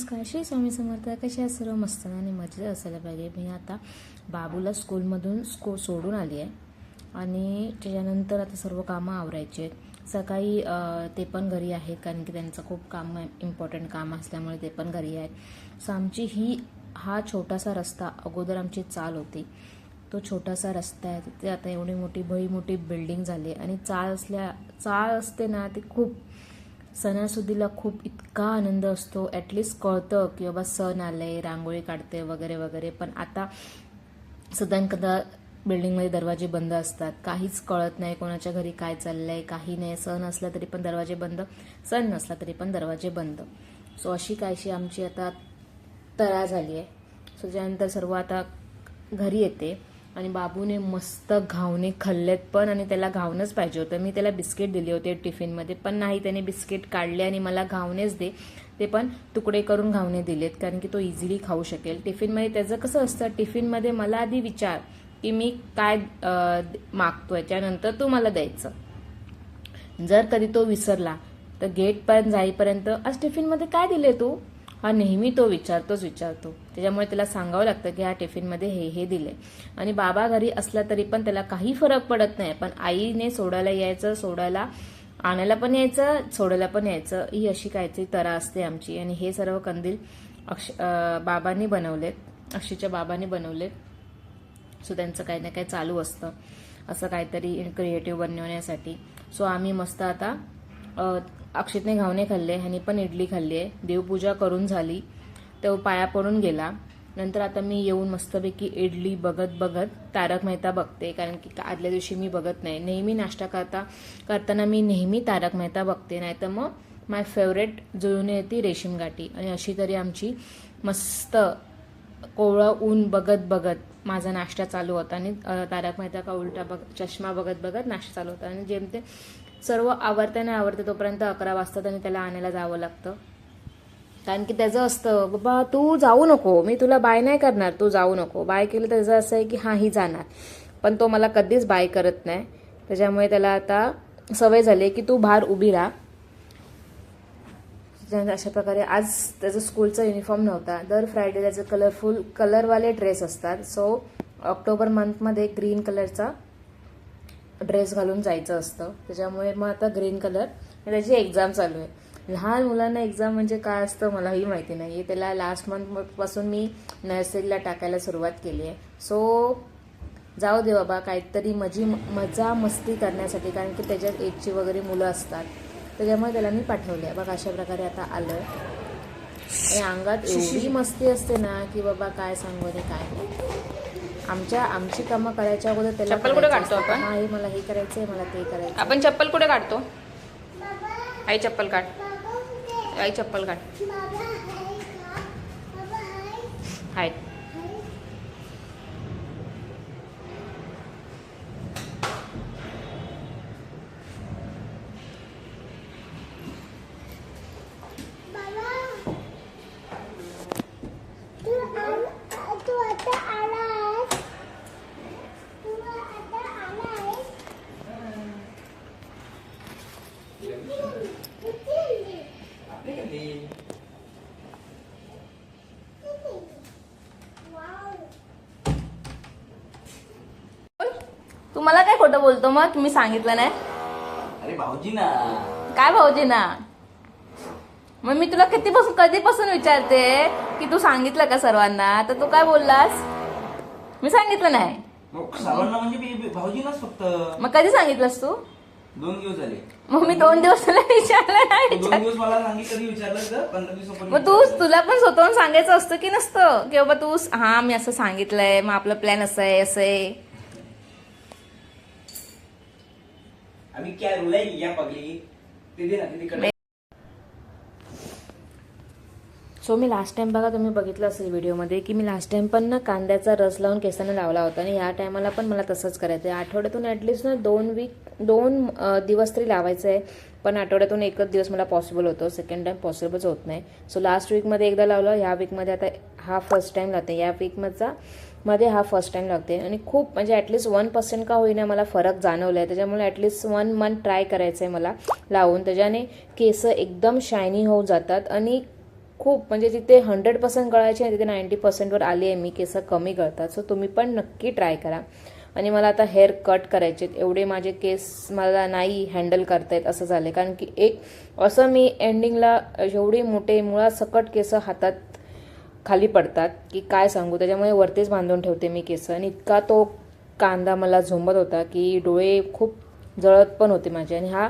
नमस्कार. श्री स्वामी समर्थ कशा सर्व मस्त आणि मजेत असायला पाहिजे. मी आता बाबूला स्कूलमधून स्को सोडून आली आहे. आणि त्याच्यानंतर आता सर्व कामं आवरायची आहेत. सकाळी ते पण घरी आहेत कारण की त्यांचं खूप काम इम्पॉर्टंट काम असल्यामुळे ते पण घरी आहेत. सो आमची ही हा छोटासा रस्ता अगोदर आमची चाल होती. तो छोटासा रस्ता आहे. तिथे आता एवढी मोठी भई मोठी बिल्डिंग झाली आणि चाळ असल्या चाळ असते ना ती खूप सणासुदीला खूप इतका आनंद असतो. ॲटलिस्ट कळतं की बाबा सण आले रांगोळी काढते वगैरे वगैरे. पण आता सदान कदा बिल्डिंगमध्ये दरवाजे बंद असतात. काहीच कळत नाही कोणाच्या घरी काय चाललंय. काही नाही. सण असला तरी पण दरवाजे बंद. सण नसला तरी पण दरवाजे बंद. सो अशी कायशी आमची आता तयार झाली आहे. सो त्यानंतर सर्व आता घरी येते. आणि बाबूने मस्त घावणे खाल्लेत पण आणि त्याला घावणंच पाहिजे होतं. मी त्याला बिस्किट दिले होते टिफिनमध्ये पण नाही त्याने बिस्किट काढले आणि मला घावणेच दे. ते पण तुकडे करून घावणे दिलेत कारण की तो इझिली खाऊ शकेल. टिफिनमध्ये त्याचं कसं असतं टिफिनमध्ये मला आधी विचार की मी काय मागतो मागतोय त्यानंतर तू मला द्यायचं. जर कधी तो विसरला तर गेटपर्यंत जाईपर्यंत आज टिफिनमध्ये काय दिले तू? हा नेहमी तो विचारतोच विचारतो. त्याच्यामुळे त्याला सांगावं लागतं की ह्या टिफिनमध्ये हे हे दिले आणि बाबा घरी असला तरी पण त्याला काही फरक पडत नाही. पण आईने सोडायला यायचं सोडायला आणायला पण यायचं सोडायला पण यायचं. ही अशी काहीतरी तरा असते आमची. आणि हे सर्व कंदील अक्ष बाबांनी बनवलेत. अक्षीच्या बाबांनी बनवलेत. सो त्यांचं काही ना काही चालू असतं. असं काहीतरी क्रिएटिव्ह बनवण्यासाठी. सो आम्ही मस्त आता अक्षितने घावणे खाल्ले ह्यानी पण इडली खाल्ली आहे. देवपूजा करून झाली. तो पाया पडून गेला. नंतर आता मी येऊन मस्तपैकी इडली बघत बघत तारक मेहता बघते कारण की का- आदल्या दिवशी मी बघत नाही. नेहमी नाश्ता करता करताना मी नेहमी तारक मेहता बघते. नाही तर मग माय फेवरेट जुळून येते रेशीम गाठी. आणि अशी तरी आमची मस्त कोवळं ऊन बघत बघत माझा नाश्ता चालू होता. आणि तारक मेहता का उलटा बघ चष्मा बघत बघत नाश्ता चालू होता. आणि जेमते सर्व आवडते नाही आवडते तोपर्यंत अकरा वाजता त्यांनी त्याला आणायला जावं लागतं. कारण की त्याचं असतं बाबा तू जाऊ नको मी तुला बाय नाही करणार तू जाऊ नको. बाय केलं त्याचं असं आहे की हा ही जाणार. पण तो मला कधीच बाय करत नाही. त्याच्यामुळे त्याला आता सवय झाली आहे की तू बाहेर उभी राहा. अशा प्रकारे आज त्याचं स्कूलचा युनिफॉर्म नव्हता. दर फ्रायडे त्याचे कलरफुल कलरवाले ड्रेस असतात. सो ऑक्टोबर मंथमध्ये ग्रीन कलरचा ड्रेस घालून जायचं असतं. त्याच्यामुळे मग आता ग्रीन कलर त्याची एक्झाम चालू आहे. लहान मुलांना एक्झाम म्हणजे काय असतं मलाही माहिती नाही. आहे त्याला लास्ट मंथपासून मी नर्सरीला टाकायला सुरुवात केली आहे. सो जाऊ दे बाबा काहीतरी मजी मजा मस्ती करण्यासाठी कारण की त्याच्यात एजची वगैरे मुलं असतात. त्याच्यामुळे त्याला मी पाठवले आहे. बघा अशा प्रकारे आता आलं. आणि अंगात एवढी मस्ती असते ना की बाबा काय सांगू आणि काय नाही. आमच्या आमची कामं करायच्या अगोदर त्याला चप्पल कुठे काढतो. आपण? हा हे मला हे करायचंय मला ते करायचं आपण चप्पल कुठे काढतो? आई चप्पल काढ. आई चप्पल काढ. हाय तू आल- तू आता आलास तू आता आलास तू मला मग तुम्ही सांगितलं नाही? अरे भाऊजी ना. काय भाऊजी ना? मग मी तुला कितीपासून कधीपासून विचारते की तू सांगितलं का सर्वांना? तर तू काय बोललास? मी सांगितलं नाही. मग सर्वांना म्हणजे मी- मी भाऊजीनाच फक्त मग कधी सांगितलंस तू? दोन दिवस झाले. मग मी दोन दिवस तुला विचारलं नाही. दोन विचार दिवस मला सांगितलं कधी विचारलं तर पंधरा दिवसापर्यंत मग तू तुला पण स्वतःहून सांगायचं असतं की नसतं? की बाबा तू हा मी असं सांगितलंय मग आपलं प्लॅन असं आहे असं आहे. अभी क्या रुलाई या पगली ते दे ना ते तिकडे सो मी लास्ट टाइम बघा तुम्ही बघितलं असेल व्हिडिओमध्ये की मी लास्ट टाईम पण ना कांद्याचा रस लावून केसांना लावला होता आणि या टायमाला पण मला तसंच करायचं आहे. आठवड्यातून ॲटलिस्ट ना दोन वीक दोन दिवस तरी लावायचं आहे पण आठवड्यातून एकच दिवस मला पॉसिबल होतो. सेकंड टाईम पॉसिबलच होत नाही. सो लास्ट वीकमध्ये एकदा लावलं. ह्या वीकमध्ये आता हा फर्स्ट टाइम लावते या वीकमधचा मध्ये हा फर्स्ट टाइम लागते आणि खूप म्हणजे ॲटलिस्ट वन पर्सेंट का होईना मला फरक जाणवला आहे त्याच्यामुळे ॲटलिस्ट वन मंथ ट्राय करायचं आहे मला लावून. त्याच्याने केस एकदम शायनी होऊ जातात. आणि खूप म्हणजे जिथे हंड्रेड पर्सेंट गळायचे आणि तिथे नाईंटी पर्सेंटवर आली आहे मी केस कमी गळतात. सो तुम्ही पण नक्की ट्राय करा. आणि मला आता हेअर कट करायचे आहेत. एवढे माझे केस मला नाही हँडल करतायत असं झालं कारण की एक असं मी एंडिंगला एवढे मोठे मुळात सकट केस हातात खाली पडतात की काय सांगू? त्याच्यामुळे वरतीच बांधून ठेवते मी केस. आणि इतका तो कांदा मला झोंबत होता की डोळे खूप जळत पण होते माझे. आणि हा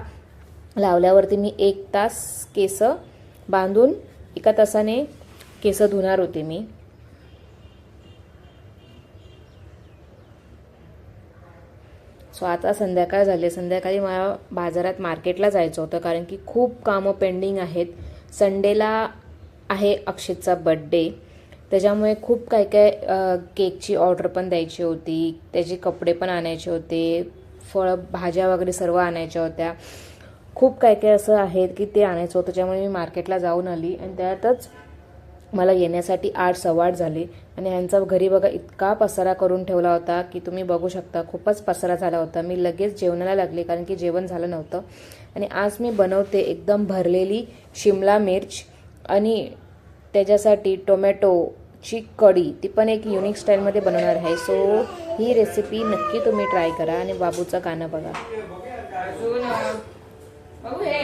लावल्यावरती मी एक तास केस बांधून एका तासाने केस धुणार होते मी. सो आता संध्याकाळ झाले. संध्याकाळी मला बाजारात मार्केटला जायचं होतं कारण की खूप कामं पेंडिंग आहेत. संडेला आहे अक्षितचा बड्डे त्याच्यामुळे खूप काय काय केकची ऑर्डर पण द्यायची होती. त्याचे कपडे पण आणायचे होते. फळं भाज्या वगैरे सर्व आणायच्या होत्या. खूप काय काय असं आहेत की ते आणायचं होतं. त्याच्यामुळे मी मार्केटला जाऊन आली आणि त्यातच मला येण्यासाठी आठ सव्वा झाले. आणि ह्यांचा घरी बघा इतका पसारा करून ठेवला होता की तुम्ही बघू शकता खूपच पसारा झाला होता. मी लगेच जेवणाला लागले कारण की जेवण झालं नव्हतं. आणि आज मी बनवते एकदम भरलेली शिमला मिर्च आणि त्याच्यासाठी टोमॅटोची कढी. ती पण एक युनिक स्टाईलमध्ये बनवणार आहे. सो ही रेसिपी नक्की तुम्ही ट्राय करा आणि बाबूचं गाणं बघा. हो बघू हे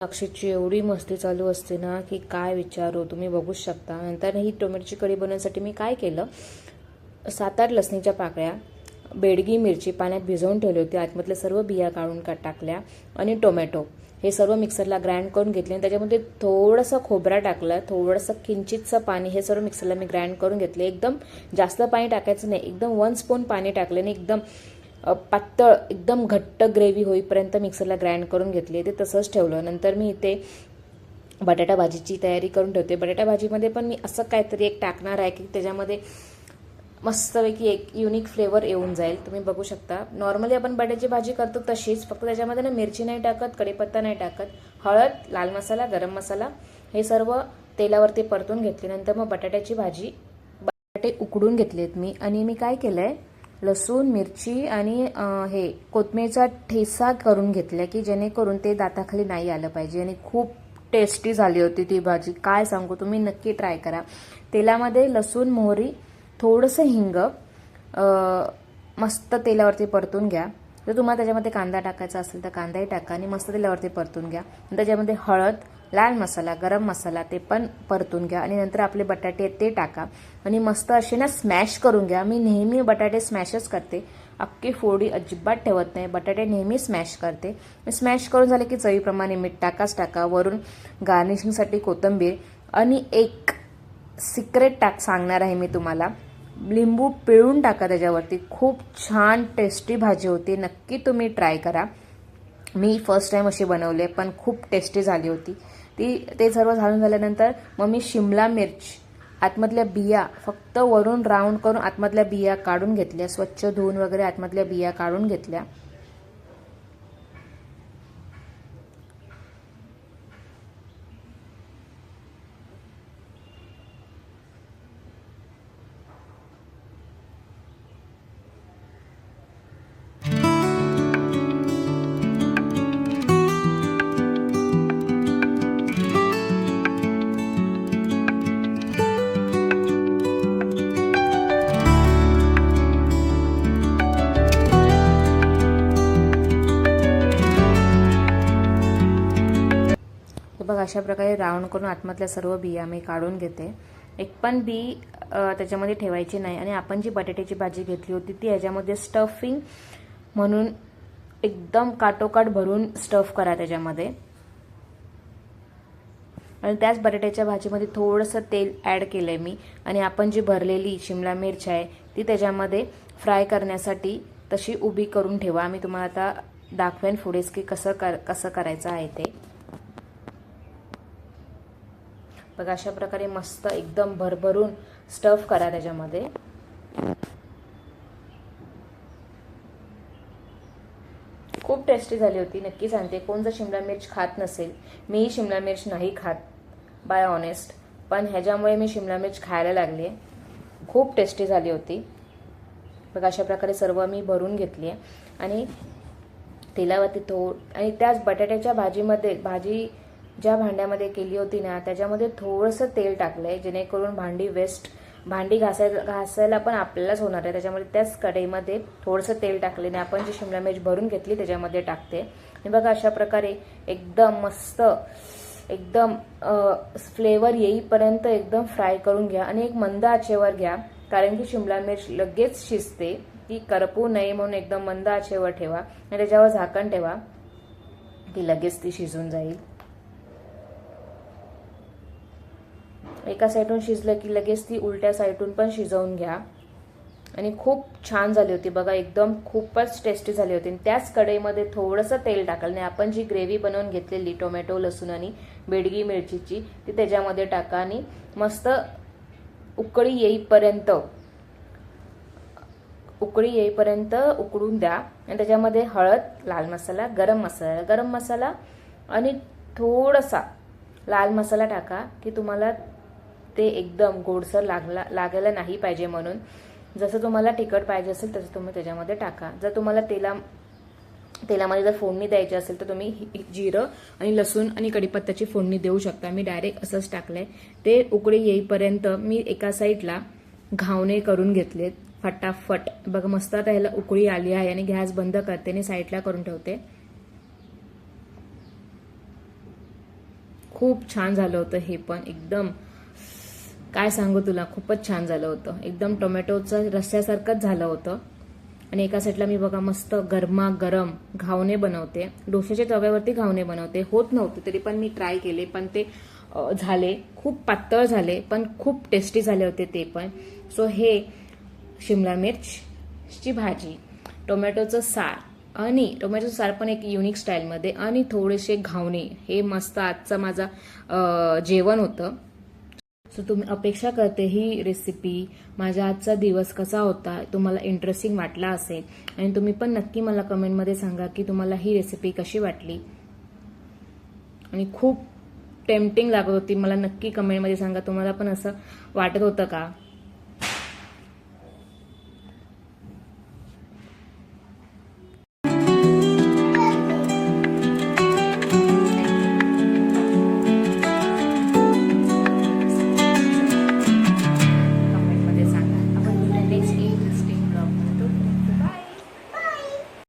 अक्षयची एवढी मस्ती चालू असते ना की काय विचारू? तुम्ही बघूच शकता. नंतर ही टोमॅटोची कढी बनवण्यासाठी मी काय केलं? सात आठ लसणीच्या पाकळ्या बेडगी मिरची पाण्यात भिजवून ठेवली होती. आतमधल्या सर्व बिया काढून का टाकल्या आणि टोमॅटो हे सर्व मिक्सरला ग्राइंड करून घेतले आणि त्याच्यामध्ये थोडंसं खोबरा टाकलं थोडंसं किंचितचं पाणी हे सर्व मिक्सरला मी ग्राइंड करून घेतले. एकदम जास्त पाणी टाकायचं नाही एकदम वन स्पून पाणी टाकले आणि एकदम पातळ एकदम घट्ट ग्रेव्ही होईपर्यंत मिक्सरला ग्राइंड करून घेतली. ते तसंच ठेवलं. नंतर मी इथे बटाटा भाजीची तयारी करून ठेवते. बटाटा भाजीमध्ये पण मी असं काहीतरी एक टाकणार आहे की त्याच्यामध्ये मस्तपैकी एक युनिक फ्लेवर येऊन जाईल. तुम्ही बघू शकता. नॉर्मली आपण बटाट्याची भाजी करतो तशीच. फक्त त्याच्यामध्ये ना मिरची नाही टाकत कढीपत्ता नाही टाकत. हळद लाल मसाला गरम मसाला हे सर्व तेलावरती परतून घेतले. नंतर मग बटाट्याची भाजी बटाटे उकडून घेतलेत मी. आणि मी काय केलंय? लसूण मिरची आणि हे कोथमीरचा ठेसा करून घेतला की जेणेकरून ते दाताखाली नाही आलं पाहिजे. आणि खूप टेस्टी झाली होती ती भाजी. काय सांगू? तुम्ही नक्की ट्राय करा. तेलामध्ये लसूण मोहरी थोडंसं हिंग मस्त तेलावरती परतून घ्या. जर तुम्हाला त्याच्यामध्ये कांदा टाकायचा असेल तर कांदाही टाका आणि मस्त तेलावरती परतून घ्या. त्याच्यामध्ये हळद लाल मसाला गरम मसाला ते पण परतून घ्या आणि नंतर आपले बटाटे ते टाका. आणि मस्त असे ना स्मॅश करून घ्या. मी नेहमी बटाटे स्मॅशच करते. अख्खी फोडी अजिबात ठेवत नाही. बटाटे नेहमी स्मॅश करते. स्मॅश करून झाले की चवीप्रमाणे मीठ टाकाच टाका. वरून गार्निशिंगसाठी कोथिंबीर आणि एक सिक्रेट टाक सांगणार आहे मी तुम्हाला. लिंबू पिळून टाका त्याच्यावरती. खूप छान टेस्टी भाजी होती. नक्की तुम्ही ट्राय करा. मी फर्स्ट टाईम अशी बनवले पण खूप टेस्टी झाली होती. ती ते सर्व घालून झाल्यानंतर मग मी शिमला मिर्च आतमधल्या बिया फक्त वरून राऊंड करून आतमधल्या बिया काढून घेतल्या. स्वच्छ धुवून वगैरे आतमधल्या बिया काढून घेतल्या. तर बघ अशा प्रकारे राऊंड करून आतमधल्या सर्व बिया मी काढून घेते. एक पण बी त्याच्यामध्ये ठेवायची नाही. आणि आपण जी बटाट्याची भाजी घेतली होती ती ह्याच्यामध्ये स्टफिंग म्हणून एकदम काटोकाट भरून स्टफ करा त्याच्यामध्ये. आणि त्याच बटाट्याच्या भाजीमध्ये थोडंसं तेल ॲड केलं आहे मी. आणि आपण जी भरलेली शिमला मिरच आहे ती त्याच्यामध्ये फ्राय करण्यासाठी तशी उभी करून ठेवा. मी तुम्हाला आता दाखवेन पुढेच की कसं कर कसं करायचं आहे ते. बघा अशा प्रकारे मस्त एकदम भरभरून स्टफ करा त्याच्यामध्ये. खूप टेस्टी झाली होती नक्की सांगते. कोण जर शिमला मिर्च खात नसेल मीही शिमला मिर्च नाही खात बाय ऑनेस्ट पण ह्याच्यामुळे मी शिमला मिर्च खायला लागली आहे खूप टेस्टी झाली होती. बघा अशा प्रकारे सर्व मी भरून घेतली आहे आणि तेलावरती थोड आणि त्याच बटाट्याच्या भाजीमध्ये भाजी ज्या भांड्यामध्ये केली होती ना त्याच्यामध्ये थोडंसं तेल टाकलं आहे जेणेकरून भांडी वेस्ट भांडी घासायला घासायला पण आपल्यालाच होणार आहे. त्याच्यामध्ये त्याच कढईमध्ये थोडंसं तेल टाकले आणि आपण जी शिमला मिर्च भरून घेतली त्याच्यामध्ये टाकते. आणि बघा अशा प्रकारे एकदम मस्त एकदम फ्लेवर येईपर्यंत एकदम फ्राय करून घ्या. आणि एक मंद आचेवर घ्या कारण की शिमला मिरच लगेच शिजते. ती करपू नये म्हणून एकदम मंद आचेवर ठेवा. आणि त्याच्यावर झाकण ठेवा. की लगेच ती शिजून जाईल. एका साईडून शिजलं की लगेच ती उलट्या साईडून पण शिजवून घ्या. आणि खूप छान झाली होती बघा एकदम खूपच टेस्टी झाली होती. आणि त्याच कढईमध्ये थोडंसं तेल टाकलं. आणि आपण जी ग्रेव्ही बनवून घेतलेली टोमॅटो लसूण आणि बेडगी मिरचीची ती त्याच्यामध्ये टाका आणि मस्त उकळी येईपर्यंत उकळी येईपर्यंत उकडून द्या. आणि त्याच्यामध्ये हळद लाल मसाला गरम मसाला. गरम मसाला आणि थोडासा लाल मसाला टाका की तुम्हाला ते एकदम गोडसर लागला लागायला नाही पाहिजे म्हणून. जसं तुम्हाला तिखट पाहिजे असेल तसं तुम्ही त्याच्यामध्ये टाका. जर तुम्हाला तेला तेलामध्ये जर फोडणी द्यायची असेल तर तुम्ही जिरं आणि लसूण आणि कढीपत्त्याची फोडणी देऊ शकता. मी डायरेक्ट असंच टाकलंय. ते उकळी येईपर्यंत मी एका साईडला घावणे करून घेतलेत. फटाफट. बघा मस्त आता ह्याला उकळी आली आहे आणि गॅस बंद करते आणि साईडला करून ठेवते. खूप छान झालं होतं हे पण. एकदम काय सांगू तुला? खूपच छान झालं होतं. एकदम टोमॅटोचं रस्स्यासारखंच झालं होतं. आणि एका साईडला मी बघा मस्त गरमा गरम घावणे बनवते. डोश्याच्या तव्यावरती घावणे बनवते. होत नव्हते तरी पण मी ट्राय केले. पण ते झाले. खूप पातळ झाले पण खूप टेस्टी झाले होते ते पण. सो हे शिमला मिर्चची भाजी टोमॅटोचं सार आणि टोमॅटोचं सार पण एक युनिक स्टाईलमध्ये आणि थोडेसे घावणे. हे मस्त आजचं माझं जेवण होतं. सो तुम्ही अपेक्षा करते ही रेसिपी माझा आजचा दिवस कसा होता तुम्हाला इंटरेस्टिंग वाटला असेल. आणि तुम्ही पण नक्की मला कमेंटमध्ये सांगा की तुम्हाला ही रेसिपी कशी वाटली. आणि खूप टेम्पटिंग लागत होती. मला नक्की कमेंटमध्ये सांगा तुम्हाला पण असं वाटत होतं का?